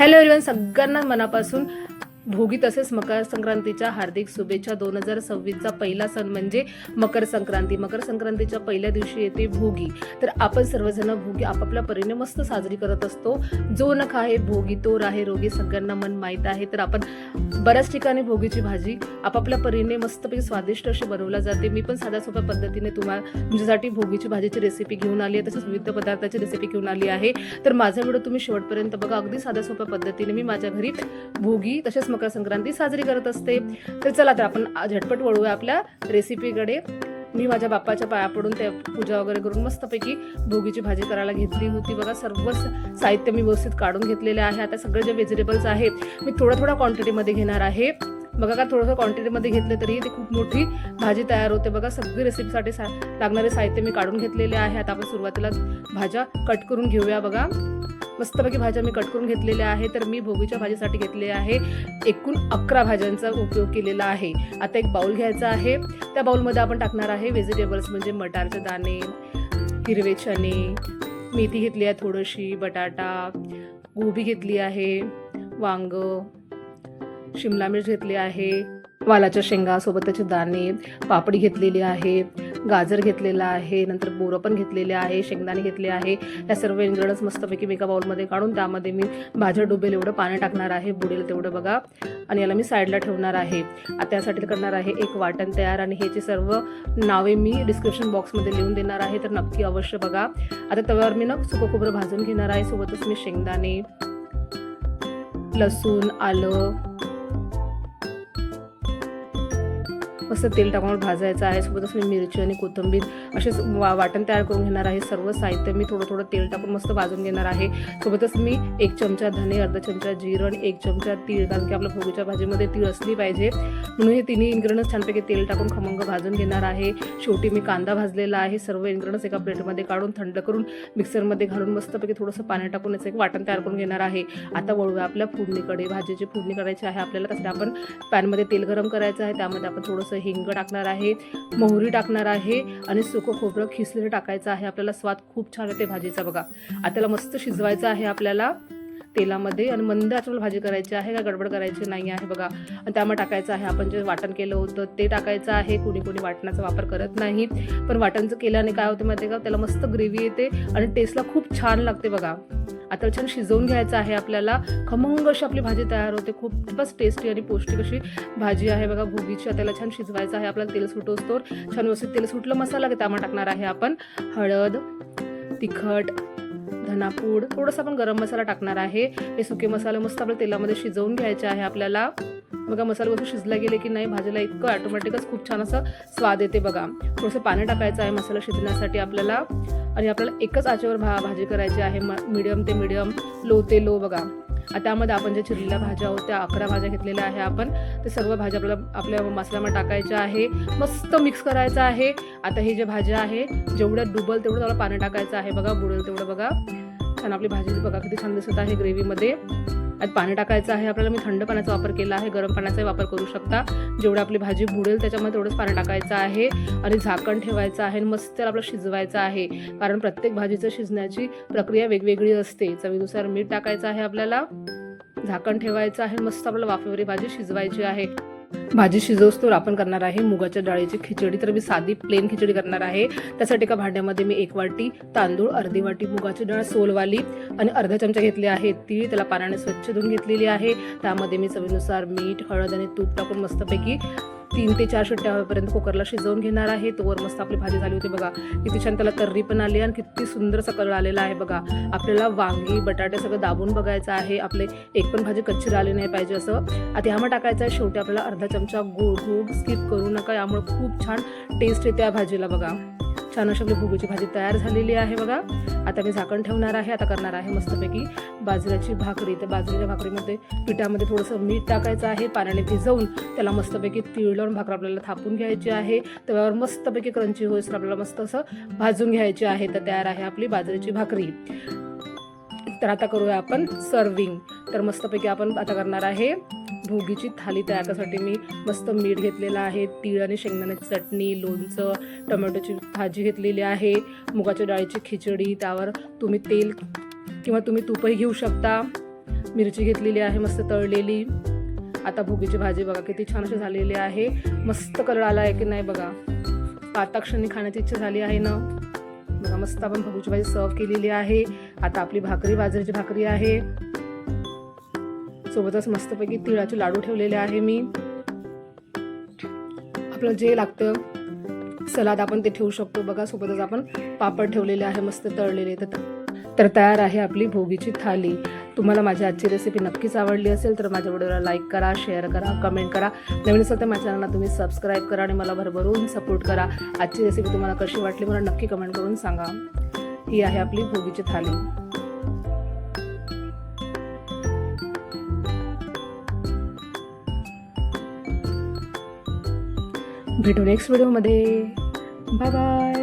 Hello everyone सगळ्यांना मनापासून भोगी तसेच मकर संक्रांतीच्या हार्दिक शुभेच्छा. दोन हजार सव्वीसचा पहिला सण म्हणजे मकर संक्रांती. मकर संक्रांतीच्या पहिल्या दिवशी येते भोगी. तर आपण सर्वजण भोगी आपापल्या परीने मस्त साजरी करत असतो. जो न आहे भोगी तोर आहे रोगी सगळ्यांना मन माहीत आहे. तर आपण बऱ्याच ठिकाणी भोगीची भाजी आपापल्या परीने मस्तपैकी स्वादिष्ट अशी बनवल्या जाते. मी पण साध्या सोप्या पद्धतीने तुम्हाला तुमच्यासाठी भोगीची भाजीची रेसिपी घेऊन आली आहे. तसेच विविध पदार्थाची रेसिपी घेऊन आली आहे. तर माझा व्हिडिओ तुम्ही शेवटपर्यंत बघा. अगदी साध्या सोप्या पद्धतीने मी माझ्या घरी भोगी तसेच मकर संक्रांती साजरी करत असते. तर चला तर आपण झटपट वळूया आपल्या रेसिपीकडे मी माझ्या बाप्पाच्या पाया पडून त्या पूजा वगैरे करून मस्तपैकी भोगीची भाजी करायला घेतली होती. बघा सर्व साहित्य मी व्यवस्थित काढून घेतलेले आहे. आता सगळे जे व्हेजिटेबल्स आहेत मी थोड्या थोड्या क्वांटिटीमध्ये घेणार आहे. बघा का थोडंसं क्वांटिटीमध्ये घेतलं तरी ती खूप मोठी भाजी तयार होते. बघा सगळी रेसिपीसाठी सा लागणारे साहित्य मी काढून घेतलेले आहे. आता आपण सुरुवातीला भाज्या कट करून घेऊया बघा. मस्तपैकी भाज्या मी कट करून घेतलेल्या आहे तर मी भोगीच्या भाजीसाठी घेतले आहे एकूण अकरा भाज्यांचा उपयोग केलेला आहे. आता एक बाउल घ्यायचा आहे. त्या बाउलमध्ये आपण टाकणार आहे व्हेजिटेबल्स म्हणजे मटारचे दाणे हिरवे चणे मेथी घेतली आहे थोडीशी बटाटा गोबी घेतली आहे वांग शिमला मिर्च घेतली आहे वालाच्या शेंगा सोबत त्याचे दाणे पापडी घेतलेली आहे. गाजर घेतलेला आहे नंतर बोरं पण घेतलेले आहे शेंगदाणे घेतले आहे. या सर्व इंग्रेडियंट्स मस्तपैकी मी एका बाउलमध्ये काढून त्यामध्ये मी भाज्या डुबेल एवढं पाणी टाकणार आहे बुडेल तेवढं बघा. आणि याला मी साईडला ठेवणार आहे. आता करणार आहे एक वाटण तयार आणि ह्याची सर्व नावे मी डिस्क्रिप्शन बॉक्समध्ये लिहून देणार आहे तर नक्की अवश्य बघा. आता तव्यावर मी ना सुकं खोबरं भाजून घेणार आहे सोबतच मी शेंगदाणे लसूण आलं मस्त तेल टाकून भाजायचं आहे. सोबतच मी मिरची आणि कोथिंबीर असेच वा वाटण तयार करून घेणार आहे. सर्व साहित्य मी थोडं थोडं तेल टाकून मस्त भाजून घेणार आहे. सोबतच मी एक चमचा धने अर्धा चमचा जिरं आणि एक चमचा तीळ कारण की आपल्या भोगीच्या भाजीमध्ये तीळ असली पाहिजे. म्हणून हे तिन्ही इन्ग्रेडियंट्स छानपैकी तेल टाकून खमंग भाजून घेणार आहे. शेवटी मी कांदा भाजलेला आहे. सर्व इन्ग्रेडियंट्स एका प्लेटमध्ये काढून थंड करून मिक्सरमध्ये घालून मस्तपैकी थोडंसं पाणी टाकून याचं एक वाटण तयार करून घेणार आहे. आता वळूया आपल्या फोडणीकडे. भाजीची फोडणी करायची आहे आपल्याला. त्यासाठी आपण पॅनमध्ये तेल गरम करायचं आहे. त्यामध्ये आपण थोडंसं हिंग टाकणार आहे मोहरी टाकणार आहे आणि सुकं खोबरं खिसलेलं टाकायचं आहे. आपल्याला स्वाद खूप छान येते भाजीचा बघा. आता त्याला मस्त शिजवायचं आहे आपल्याला. तेलामध्ये आणि मंद आचेवर भाजी करायची आहे का गडबड करायची नाही आहे बघा. आणि त्यामध्ये टाकायचं आहे आपण जे वाटण केलं होतं ते टाकायचं आहे. कुणी कुणी वाटणाचा वापर करत नाही पण वाटणचं केल्याने काय होतं माहिती आहे का? त्याला मस्त ग्रेव्ही येते आणि टेस्टला खूप छान लागते बघा. आता छान शिजवून घ्यायचं आहे आपल्याला. खमंग अशी आपली भाजी तयार होते. खूपच टेस्टी आणि पौष्टिक अशी भाजी आहे बघा. भुगीची त्याला छान शिजवायचं आहे. आपल्याला तेल सुटोस्तोर छान व्यवस्थित तेल सुटलं मसाला की त्यामध्ये टाकणार आहे आपण. हळद तिखट धनापूड. थोडंसं आपण गरम मसाला टाकणार आहे. हे सुके मसाले मस्त आपल्या तेलामध्ये शिजवून घ्यायचे आहे आपल्याला. बघा मसाला वस्तू शिजला गेले की नाही भाजीला इतकं ऑटोमॅटिकच खूप छान असं स्वाद येते बघा. थोडंसं पाणी टाकायचं आहे मसाला शिजण्यासाठी आपल्याला. आणि आपल्याला एकच आचेवर भा भाजी करायची आहे मिडियम ते मिडियम लो ते लो बघा. त्यामध्ये आपण ज्या चिरलेल्या भाज्या आहोत त्या अकरा भाज्या घेतलेल्या आहे आपण. ते सर्व भाज्या आपल्याला आपल्या मसाल्यामध्ये टाकायच्या आहे. मस्त मिक्स करायचं आहे. आता हे जे भाज्या आहे जेवढ्या डुबल तेवढं त्याला पाणी टाकायचं आहे. बघा बुडेल तेवढं बघा. छान आपली भाजी बघा किती छान दिसत आहे ग्रेव्हीमध्ये आता पाणी टाकायचं आहे. आपल्याला मी थंड पाण्याचा वापर केला आहे. गरम पाण्याचाही वापर करू शकता. जेवढं आपली भाजी बुडेल त्याच्यामध्ये तेवढंच पाणी टाकायचं आहे. आणि झाकण ठेवायचं आहे आणि मस्त त्याला आपलं शिजवायचं आहे. कारण प्रत्येक भाजीचं शिजण्याची प्रक्रिया वेगवेगळी असते. चवीनुसार मीठ टाकायचं आहे आपल्याला. झाकण ठेवायचं आहे मस्त आपल्याला वाफेवरी भाजी शिजवायची आहे. भाजी शिजवस्तोवर आपण करणार आहे मुगाच्या डाळीची खिचडी. तर मी साधी प्लेन खिचडी करणार आहे. त्यासाठी एका भांड्यामध्ये मी एक वाटी तांदूळ अर्धी वाटी मुगाची डाळ सोलवाली आणि अर्धा चमचा घेतली आहे तीळ. त्याला पाण्याने स्वच्छ धुवून घेतलेली आहे. त्यामध्ये मी चवीनुसार मीठ हळद आणि तूप टाकून मस्तपैकी तीन ते चार शिट्ट्या हवेपर्यंत कुकरला शिजवून घेणार आहे. तोवर मस्त आपली भाजी झाली होती बघा. किती छान त्याला तर्री पण आली आणि किती सुंदर कलर आलेला आहे बघा. आपल्याला वांगी बटाटे सगळं दाबून बघायचं आहे. आपले एक पण भाजी कच्ची राहिली नाही पाहिजे असं. आता ह्यामध्ये टाकायचं आहे. शेवटी आपल्याला अर्धा चमचा गोड गूळ स्किप करू नका. यामुळे खूप छान टेस्ट येते या भाजीला बघा. छान अशी आपली भुगीची भाजी तयार झालेली आहे बघा. आता मी झाकण ठेवणार आहे आता करणार आहे मस्तपैकी बाजरीची भाकरी. तर बाजरीच्या भाकरीमध्ये पिठामध्ये थोडंसं मीठ टाकायचं आहे पाण्याने भिजवून त्याला मस्तपैकी तीळ लावून भाकर आपल्याला थापून घ्यायची आहे. तव्यावर मस्तपैकी क्रंची होईस आपल्याला मस्त असं भाजून घ्यायची आहे. तर तयार आहे आपली बाजरीची भाकरी. तर आता करूया आपण सर्विंग तर मस्तपैकी आपण आता करणार आहे भोगीची थाली तयार. करण्यासाठी मी मस्त मीठ घेतलेलं आहे तीळ आणि शेंगदाण्याची चटणी लोणचं टोमॅटोची भाजी घेतलेली आहे मुगाच्या डाळीची खिचडी त्यावर तुम्ही तेल किंवा तुम्ही तूपही घेऊ शकता. मिरची घेतलेली आहे मस्त तळलेली. आता भोगीची भाजी बघा किती छान अशी झालेली आहे. मस्त कलर आला आहे की नाही बघा. पाताक्षणी खाण्याची इच्छा झाली आहे ना. बघा मस्त आपण भगूची भाजी सर्व केलेली आहे. आता आपली भाकरी बाजरीची भाकरी आहे. सोबतच मस्तपैकी तिळाचे लाडू ठेवलेले आहे मी. आपलं जे लागतं सलाद आपण ते ठेवू शकतो. बघा सोबतच आपण पापड ठेवलेले आहे मस्त तळलेले. तर तर तयार आहे आपली भोगीची थाली. तुम्हाला माझी आजची रेसिपी नक्कीच आवडली असेल तर माझ्या व्हिडिओला लाईक करा शेअर करा कमेंट करा. नवीन असेल तर माझ्या चॅनलला तुम्ही सबस्क्राईब करा आणि मला भरभरून सपोर्ट करा. आजची रेसिपी तुम्हाला कशी वाटली मला नक्की कमेंट करून सांगा. ही आहे आपली भोगीची थाली. भेटू नेक्स्ट व्हिडिओमध्ये बाय बाय